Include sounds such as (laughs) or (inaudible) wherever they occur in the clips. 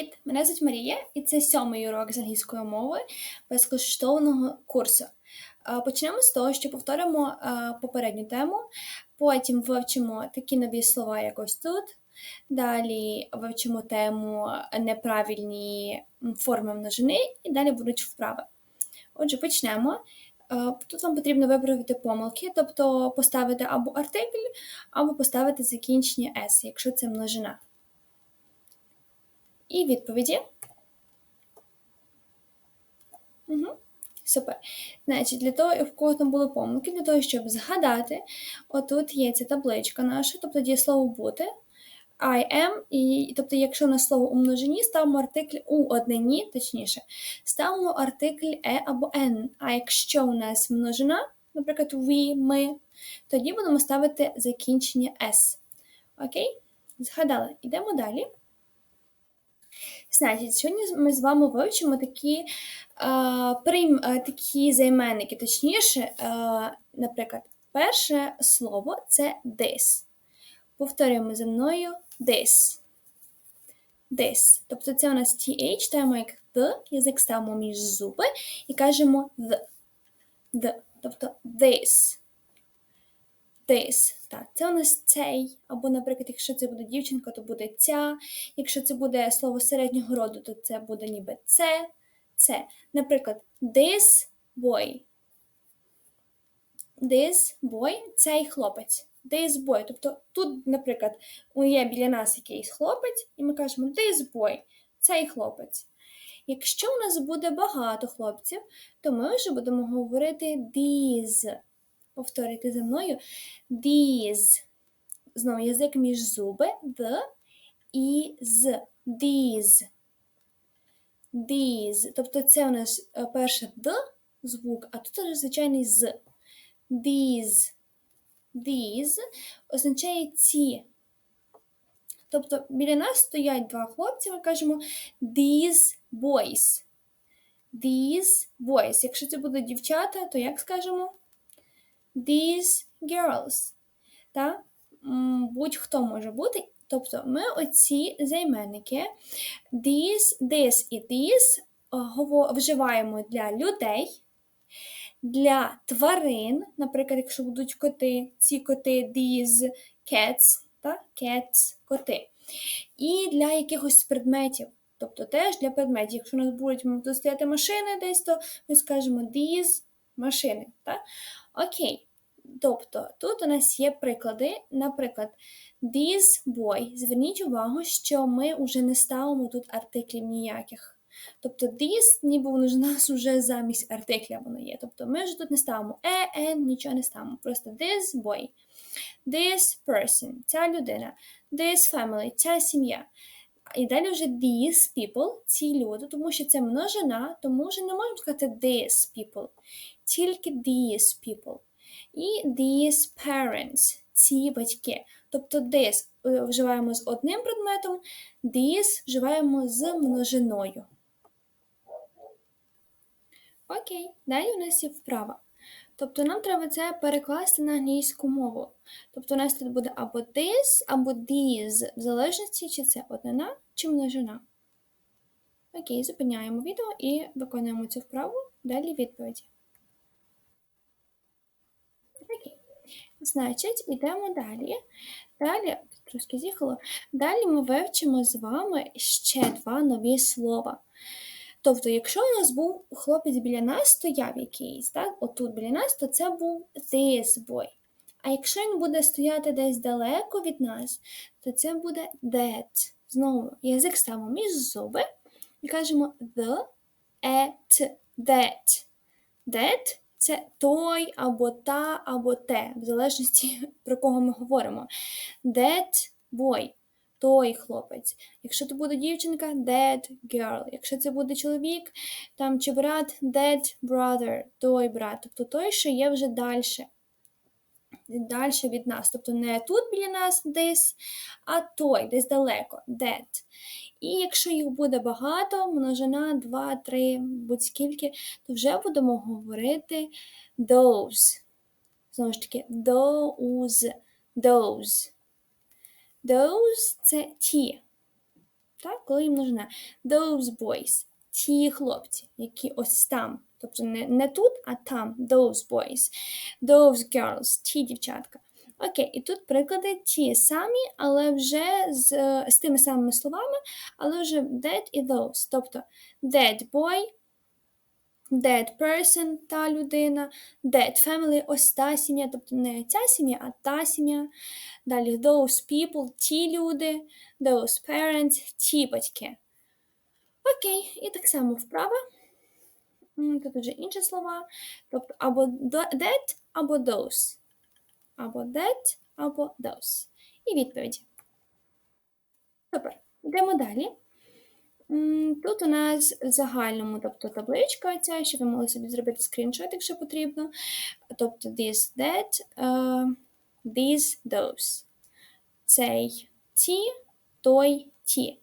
Привіт! Мене звуть Марія, і це сьомий урок з англійської мови безкоштовного курсу. Е, Почнемо з того, що повторимо е, попередню тему, потім вивчимо такі нові слова, як ось тут. Далі вивчимо тему неправильні форми множини, і далі будуть вправи. Отже, почнемо. Е, Тут вам потрібно виправити помилки, тобто поставити або артикль, або поставити закінчення S, якщо це множина. І відповіді. Угу. Супер. Значить, для того, в кого там були помилки, для того, щоб згадати, отут є ця табличка наша, тобто дієслово бути. I am, і, тобто, якщо на слово у множині, ставимо артикль у однині, точніше, ставимо артикль e або n. А якщо у нас множина, наприклад, we, ми, тоді будемо ставити закінчення s. Окей? Згадали. Йдемо далі. Значить, сьогодні ми з вами вивчимо такі, а, прийм, а, такі займенники, точніше, а, наприклад, перше слово це this. Повторюємо за мною this. This. Тобто це у нас TH, ставимо як the, язик ставимо між зуби і кажемо the. the. Тобто this. This. Так, це у нас цей. Або, наприклад, якщо це буде дівчинка, то буде ця. Якщо це буде слово середнього роду, то це буде ніби це, це. Наприклад, this boy. This boy цей хлопець. This boy. Тобто тут, наприклад, є біля нас якийсь хлопець, і ми кажемо this boy, цей хлопець. Якщо у нас буде багато хлопців, то ми вже будемо говорити these. Повторюйте за мною. These. Знову язик між зуби. The і з. These. These. Тобто це у нас е, перше д звук, а тут уже звичайний з. These. These означає ці. Тобто біля нас стоять два хлопці, ми кажемо these boys. These boys. Якщо це будуть дівчата, то як скажемо? These girls. Та? Будь-хто може бути. Тобто ми оці займенники these, this і these вживаємо для людей, для тварин, наприклад, якщо будуть коти, ці коти, these cats, та? cats, коти. І для якихось предметів. Тобто теж для предметів. Якщо у нас будуть стояти машини десь, то ми скажемо these машини. Так? Окей. Тобто тут у нас є приклади, наприклад, this boy. Зверніть увагу, що ми вже не ставимо тут артиклів ніяких. Тобто this, ніби воно ж у нас вже замість артикля воно є. Тобто ми ж тут не ставимо e, n, нічого не ставимо. Просто this boy, this person, ця людина, this family, ця сім'я. І далі вже these people, ці люди, тому що це множина, тому вже не можемо сказати these people, тільки these people. І these parents, ці батьки. Тобто this вживаємо з одним предметом, these вживаємо з множиною. Окей, далі у нас є вправа. Тобто нам треба це перекласти на англійську мову. Тобто у нас тут буде або this, або these, в залежності, чи це однина, чи множина. Окей, зупиняємо відео і виконуємо цю вправу. Далі відповіді. Окей. Значить, йдемо далі. Далі, трошки з'їхало. Далі ми вивчимо з вами ще два нові слова. Тобто, якщо у нас був хлопець біля нас, стояв якийсь, так, отут біля нас, то це був this boy. А якщо він буде стояти десь далеко від нас, то це буде that. Знову язик ставимо між зуби і кажемо the, at, that. That це той або та, або те, в залежності (laughs) про кого ми говоримо. That boy той хлопець. Якщо це буде дівчинка, that girl. Якщо це буде чоловік там, чи брат, that brother, той брат. Тобто той, що є вже далі. Далі від нас. Тобто не тут біля нас десь, а той, десь далеко. That. І якщо їх буде багато, множина 2, 3, будь-скільки, то вже будемо говорити those. Знову ж таки, those, those. Those це ті. Так, коли їм множина. Those boys. Ті хлопці, які ось там. Тобто не, не тут, а там. Those boys. Those girls. Ті дівчатка. Окей, і тут приклади ті самі, але вже з, з тими самими словами, але вже that і those. Тобто that boy, that person, та людина, that family, ось та сім'я, тобто не ця сім'я, а та сім'я. Далі those people, ті люди, those parents, ті батьки. Окей, і так само вправа. Тут вже інші слова. Тобто або that, або those. Або that, або those. І відповіді. Супер. Йдемо далі. Тут у нас в загальному, тобто табличка ця, що ви могли собі зробити скріншот, якщо потрібно. Тобто this, that, е, these, those. Цей ті, той, ті.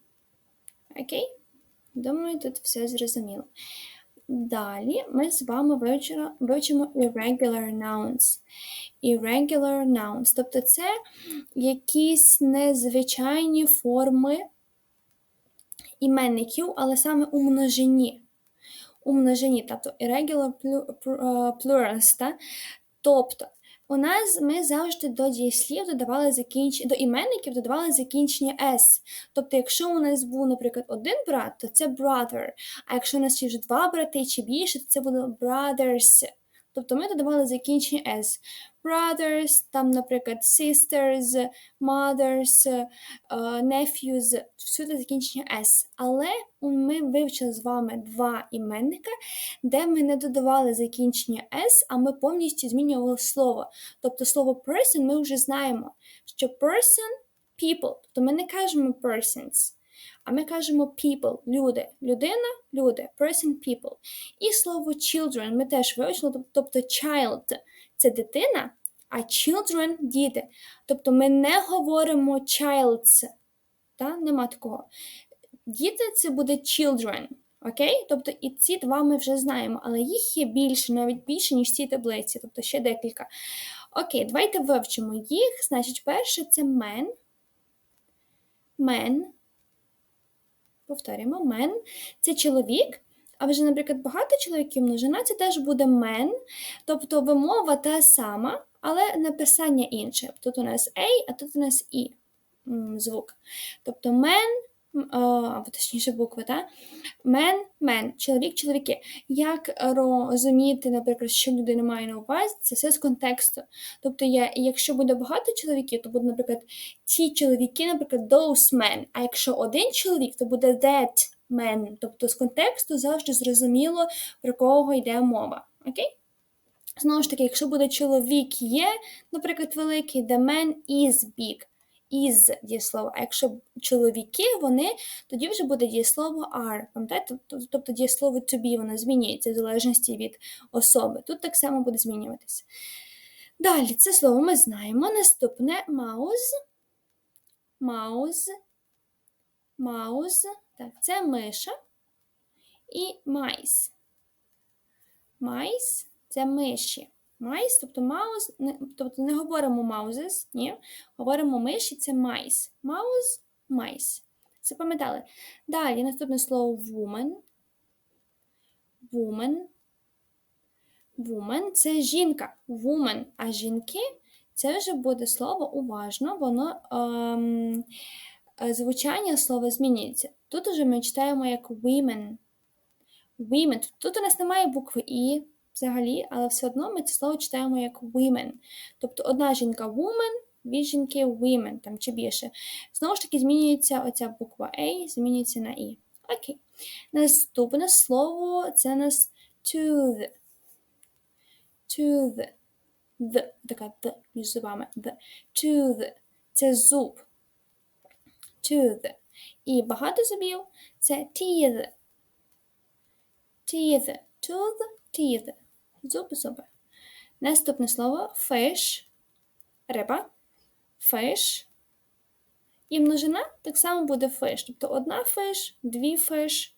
Окей? Думаю, тут все зрозуміло. Далі ми з вами вивчимо, вивчимо irregular nouns. Irregular nouns. Тобто це якісь незвичайні форми іменників, але саме у множині. У множині, тобто irregular е, plurals. Тобто, у нас ми завжди до дієслів додавали закінч... до іменників додавали закінчення s. Тобто, якщо у нас був, наприклад, один брат, то це brother. А якщо у нас є вже два брати чи більше, то це буде brothers. Тобто ми додавали закінчення s. Brothers, там, наприклад, sisters, mothers, е, nephews, всюди закінчення s. Але ми вивчили з вами два іменника, де ми не додавали закінчення s, а ми повністю змінювали слово. Тобто слово person ми вже знаємо, що person people, тобто ми не кажемо persons, а ми кажемо people, люди, людина, люди, person, people. І слово children ми теж вивчили, тобто child це дитина, а children діти. Тобто ми не говоримо childs, та? нема такого. Діти це буде children. Окей? Тобто і ці два ми вже знаємо, але їх є більше, навіть більше, ніж ці таблиці, тобто ще декілька. Окей, давайте вивчимо їх. Значить, перше це men. Men. Повторюємо, мен – це чоловік. А вже, наприклад, багато чоловіків множина це теж буде мен, Тобто вимова та сама, але написання інше. Тут у нас «ей», а тут у нас І звук. Тобто men, м, а, або точніше букви, та? men, men, чоловік, чоловіки. Як розуміти, наприклад, що людина має на увазі, це все з контексту. Тобто, я, якщо буде багато чоловіків, то буде, наприклад, ті чоловіки, наприклад, those men. А якщо один чоловік, то буде that man. Тобто з контексту завжди зрозуміло, про кого йде мова. Окей? Знову ж таки, якщо буде чоловік є, наприклад, великий, the man is big. Is дієслово. А якщо чоловіки, вони, тоді вже буде дієслово are. Пам'ятаєте? Тобто- дієслово to be, воно змінюється в залежності від особи. Тут так само буде змінюватися. Далі, це слово ми знаємо. Наступне mouse. Mouse. Mouse. Так, це миша. І mice. Mice – це миші. Mice, тобто mouse, не, тобто не говоримо mouses, ні. Говоримо миші, це mice. Mouse – mice. Запам'ятали. Далі наступне слово woman. Woman. Woman – це жінка. Woman. А жінки – це вже буде слово уважно, воно ем, звучання слова змінюється. Тут уже ми читаємо як women. Women. Тут у нас немає букви І взагалі, але все одно ми це слово читаємо як women. Тобто одна жінка woman, дві жінки women, там чи більше. Знову ж таки, змінюється оця буква A, змінюється на І. Окей. Наступне слово це у нас tooth. Tooth. The. Така д між зубами. The. Tooth. Це зуб. Tooth. І багато зубів це teeth. Teeth. Tooth, teeth. Зуби, зуби. Наступне слово fish. Риба. Fish. І множина так само буде fish. Тобто одна fish, дві fish.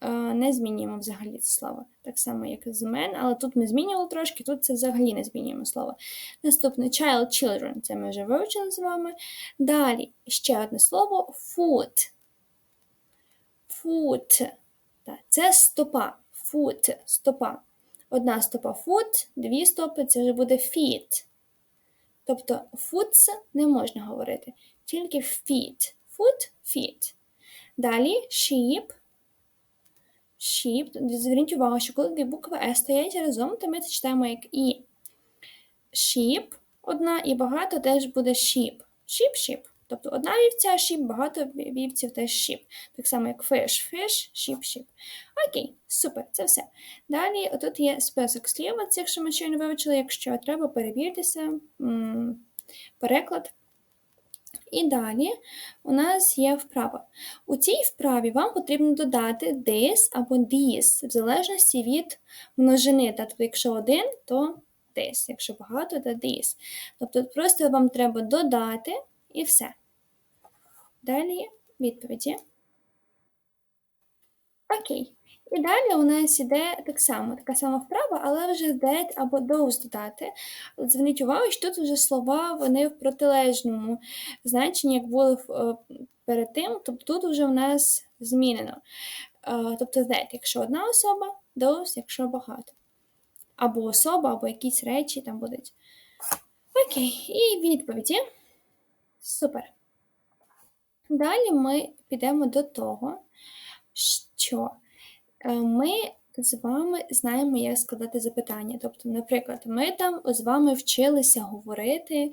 Е, Не змінюємо взагалі це слово. Так само, як і з men, але тут ми змінювали трошки, тут це взагалі не змінюємо слово. Наступне child, children. Це ми вже вивчили з вами. Далі ще одне слово food. foot. Так, це стопа. Foot, стопа. Одна стопа foot, дві стопи це вже буде feet. Тобто foots не можна говорити, тільки feet. Foot, feet. Далі sheep. Sheep. Зверніть увагу, що коли дві букви С стоять разом, то ми це читаємо як І. Sheep одна і багато теж буде sheep. Sheep, sheep. Тобто одна вівця sheep, багато вівців теж sheep. Так само, як fish, fish, sheep, sheep. Окей, супер, це все. Далі тут є список слів, цих, що ми щойно вивчили, якщо треба, перевіртеся. Переклад. І далі у нас є вправа. У цій вправі вам потрібно додати this або these, в залежності від множини. Тобто, якщо один, то this, якщо багато, то this. Тобто просто вам треба додати і все. Далі відповіді. Окей. І далі у нас іде так само, така сама вправа, але вже that або those додати. Зверніть увагу, що тут вже слова вони в протилежному значенні, як були е, перед тим, тобто тут вже у нас змінено. Е, тобто that, якщо одна особа, those, якщо багато. Або особа, або якісь речі там будуть. Окей, і відповіді. Супер. Далі ми підемо до того, що Е, ми з вами знаємо, як складати запитання. Тобто, наприклад, ми там з вами вчилися говорити,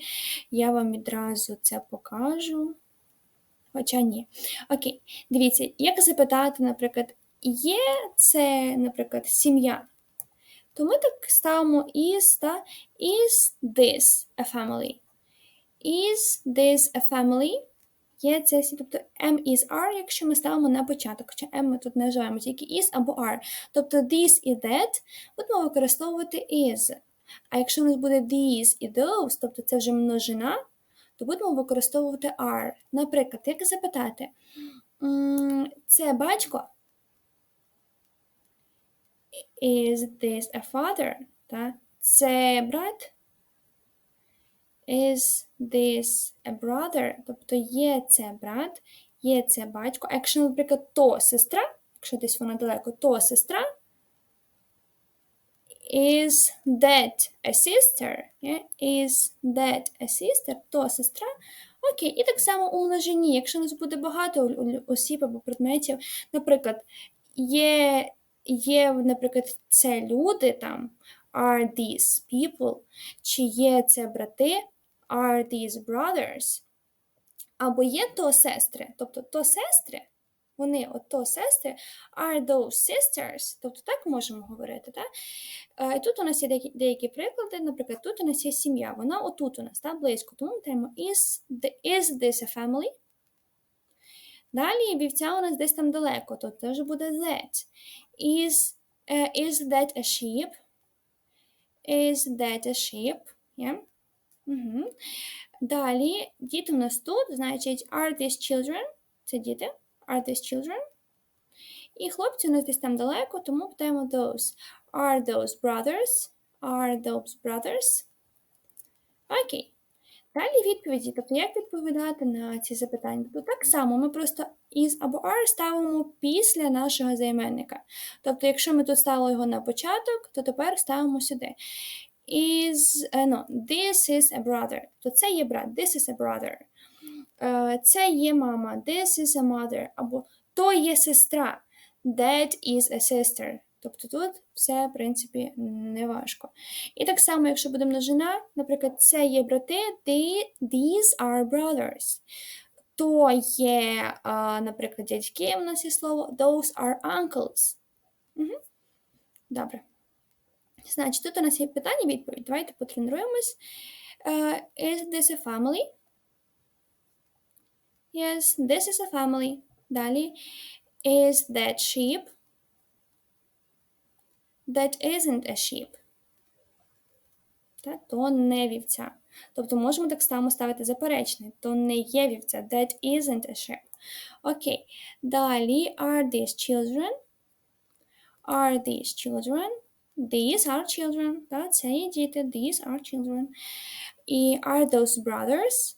я вам відразу це покажу. Хоча ні. Окей, дивіться, як запитати, наприклад, є це, наприклад, сім'я? То ми так ставимо is та is this a family? Is this a family? є це, тобто M is R, якщо ми ставимо на початок, хоча M ми тут не вживаємо, тільки is або R. Тобто this і that будемо використовувати is. А якщо у нас буде these і those, тобто це вже множина, то будемо використовувати are. Наприклад, як запитати, це батько? Is this a father? Це брат? Is this a brother? Тобто є це брат, є це батько. А якщо, наприклад, то сестра, якщо десь вона далеко, то сестра. Is that a sister? Yeah? Is that a sister? То сестра. Окей, і так само у множині. Якщо у нас буде багато осіб або предметів, наприклад, є, є, наприклад, це люди там, are these people, чи є це брати, are these brothers? Або є то сестри, тобто то сестри, вони от то сестри, are those sisters, тобто так можемо говорити. так? І тут у нас є деякі, деякі приклади, наприклад, тут у нас є сім'я, вона отут у нас, так, близько, тому маємо is, is this a family? Далі вівця у нас десь там далеко, то теж буде that. Is, uh, is that a sheep? Is that a sheep? Yeah? Угу. Далі, діти у нас тут, значить, are these children? Це діти. Are these children? І хлопці у нас десь там далеко, тому питаємо those. Are those brothers? Are those brothers? Окей. Далі відповіді. Тобто, як відповідати на ці запитання? Тобто так само ми просто is або are ставимо після нашого займенника. Тобто, якщо ми тут ставили його на початок, то тепер ставимо сюди is, uh, no, this is a brother. То це є брат, this is a brother. Uh, це є мама, this is a mother. Або то є сестра, that is a sister. Тобто тут все, в принципі, не важко. І так само, якщо буде множина, наприклад, це є брати, they, these are brothers. То є, uh, наприклад, дядьки, у нас є слово, those are uncles. Угу. Добре. Значить, тут у нас є питання відповідь. Давайте потренуємось. Uh, is this a family? Yes, this is a family. Далі. Is that sheep? That isn't a sheep. Та, то не вівця. Тобто можемо так само ставити заперечний. То не є вівця. That isn't a sheep. Окей. Далі. Are these children? Are these children? These are children. Да, це є діти. These are children. І are those brothers?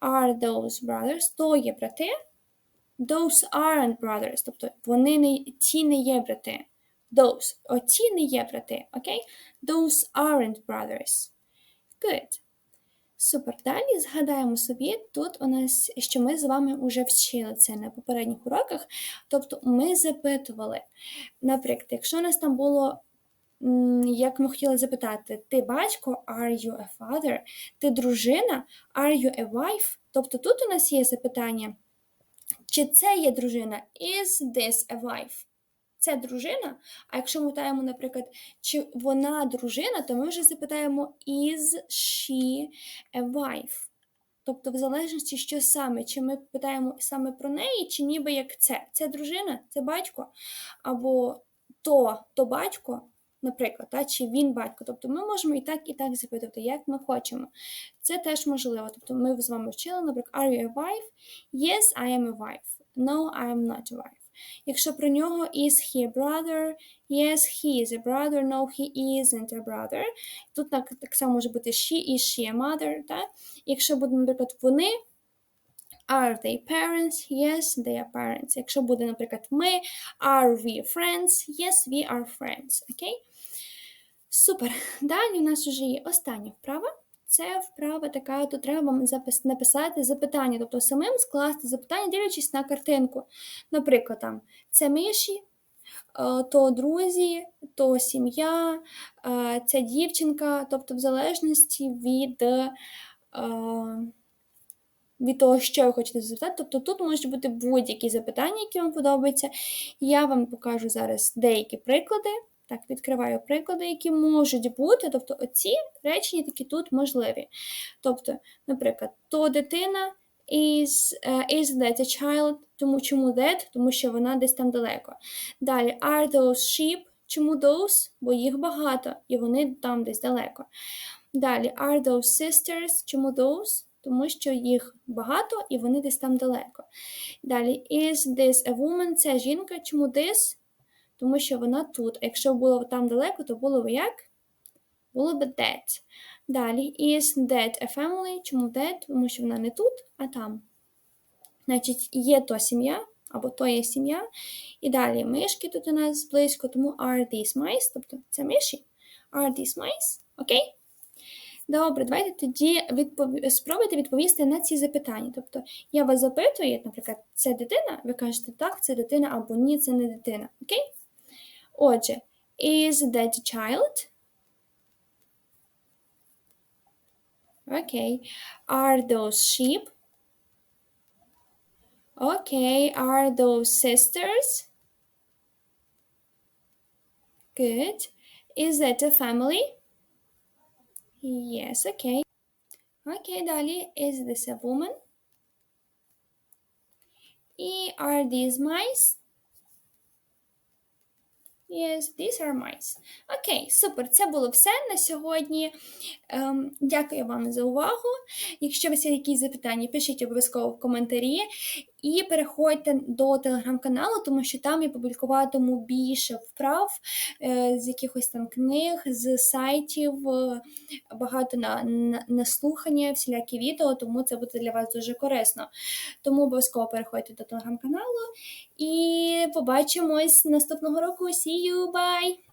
Are those brothers? То є брати. Those aren't brothers. Тобто вони не ті не є брати. Those. Оті не є брати. Окей? Those aren't brothers. Good. Супер. Далі згадаємо собі, тут у нас, що ми з вами вже вчили це на попередніх уроках. Тобто ми запитували. Наприклад, якщо у нас там було, як ми хотіли запитати, ти батько, are you a father? Ти дружина, are you a wife? Тобто тут у нас є запитання, чи це є дружина? Is this a wife? Це дружина. А якщо ми питаємо, наприклад, чи вона дружина, то ми вже запитаємо is she a wife? Тобто, в залежності, що саме, чи ми питаємо саме про неї, чи ніби як це. Це дружина, це батько, або то, то батько, наприклад, та, чи він батько. Тобто ми можемо і так, і так запитувати, як ми хочемо. Це теж можливо. Тобто ми з вами вчили, наприклад, are you a wife? Yes, I am a wife. No, I am not a wife. Якщо про нього is he a brother? Yes, he is a brother. No, he isn't a brother. Тут так, так само може бути she, is she a mother. Так? Якщо буде, наприклад, вони, are they parents? Yes, they are parents. Якщо буде, наприклад, ми, are we friends? Yes, we are friends. Окей? Супер. Далі у нас вже є остання вправа. Це вправа така, тут треба вам написати запитання, тобто самим скласти запитання, дивлячись на картинку. Наприклад, там це миші, е, то друзі, то сім'я, е, це дівчинка, тобто в залежності від, е, від того, що ви хочете запитати. Тобто тут можуть бути будь-які запитання, які вам подобаються. Я вам покажу зараз деякі приклади. Так, відкриваю приклади, які можуть бути. Тобто, оці речення такі тут можливі. Тобто, наприклад, то дитина is, uh, is that a child, тому чому that? Тому що вона десь там далеко. Далі, are those sheep? Чому those? Бо їх багато, і вони там десь далеко. Далі, are those sisters? Чому those? Тому що їх багато і вони десь там далеко. Далі, is this a woman? Це жінка. Чому this? Тому що вона тут. А якщо було там далеко, то було б як? Було б that. Далі, is that a family? Чому that? Тому що вона не тут, а там. Значить, є то сім'я, або то є сім'я. І далі мишки тут у нас близько, тому are these mice? Тобто це миші. Are these mice? Окей? Добре, давайте тоді відпов... спробуйте відповісти на ці запитання. Тобто, я вас запитую, наприклад, це дитина, ви кажете, так, це дитина, або ні, це не дитина. Окей? Отже, is that a child? Okay. Are those sheep? Okay. Are those sisters? Good. Is that a family? Yes, okay. Okay, далі. Is this a woman? І are these mice? Yes, these are mice. Окей, супер. Це було все на сьогодні. Ем, дякую вам за увагу. Якщо у вас є якісь запитання, пишіть обов'язково в коментарі. І переходьте до телеграм-каналу, тому що там я публікуватиму більше вправ е, з якихось там книг, з сайтів, е, багато на, на, на слухання, всілякі відео, тому це буде для вас дуже корисно. Тому обов'язково переходьте до телеграм-каналу і побачимось наступного року. See you, bye!